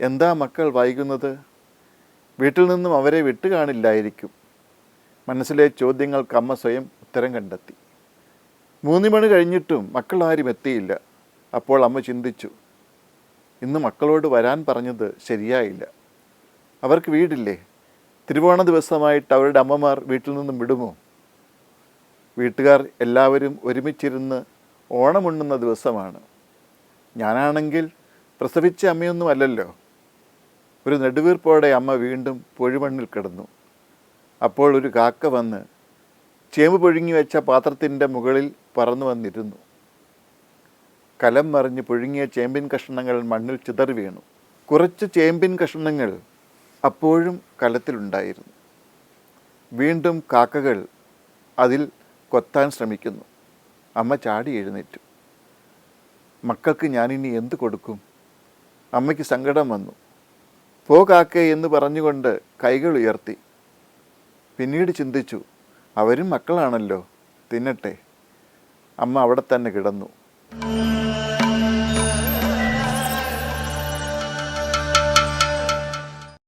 എന്താ മക്കൾ വൈകുന്നത്? വീട്ടിൽ നിന്നും അവരെ വിട്ടുകാണില്ലായിരിക്കും. മനസ്സിലെ ചോദ്യങ്ങൾക്ക് അമ്മ സ്വയം ഉത്തരം കണ്ടെത്തി. മൂന്ന് മണി കഴിഞ്ഞിട്ടും മക്കൾ ആരും എത്തിയില്ല. അപ്പോൾ അമ്മ ചിന്തിച്ചു ഇന്ന് മക്കളോട് വരാൻ പറഞ്ഞത് ശരിയായില്ല. അവർക്ക് വീടില്ലേ? തിരുവോണ ദിവസമായിട്ട് അവരുടെ അമ്മമാർ വീട്ടിൽ നിന്നും വിടുമോ? വീട്ടുകാർ എല്ലാവരും ഒരുമിച്ചിരുന്ന് ഓണമുണ്ണുന്ന ദിവസമാണ്. ഞാനാണെങ്കിൽ പ്രസവിച്ച അമ്മയൊന്നും അല്ലല്ലോ ഒരു നെടുവീർപ്പോടെ അമ്മ വീണ്ടും പൊഴിമണ്ണിൽ കിടന്നു. അപ്പോൾ ഒരു കാക്ക വന്ന് ചേമ്പ് പൊഴുങ്ങി വെച്ച പാത്രത്തിന്റെ മുകളിൽ പറന്നു വന്നിരുന്നു. കലം മറിഞ്ഞ് പുഴുങ്ങിയ ചേമ്പിൻ കഷ്ണങ്ങൾ മണ്ണിൽ ചിതറി വീണു. കുറച്ച് ചേമ്പിൻ കഷ്ണങ്ങൾ അപ്പോഴും കലത്തിലുണ്ടായിരുന്നു. വീണ്ടും കാക്കകൾ അതിൽ കൊത്താൻ ശ്രമിക്കുന്നു. അമ്മ ചാടി എഴുന്നേറ്റു. മക്കൾക്ക് ഞാനിനി എന്ത് കൊടുക്കും? അമ്മയ്ക്ക് സങ്കടം വന്നു. പോ കാക്കേ എന്ന് പറഞ്ഞുകൊണ്ട് കൈകൾ ഉയർത്തി. പിന്നീട് ചിന്തിച്ചു അവരും മക്കളാണല്ലോ തിന്നട്ടെ. അമ്മ അവിടെ തന്നെ കിടന്നു.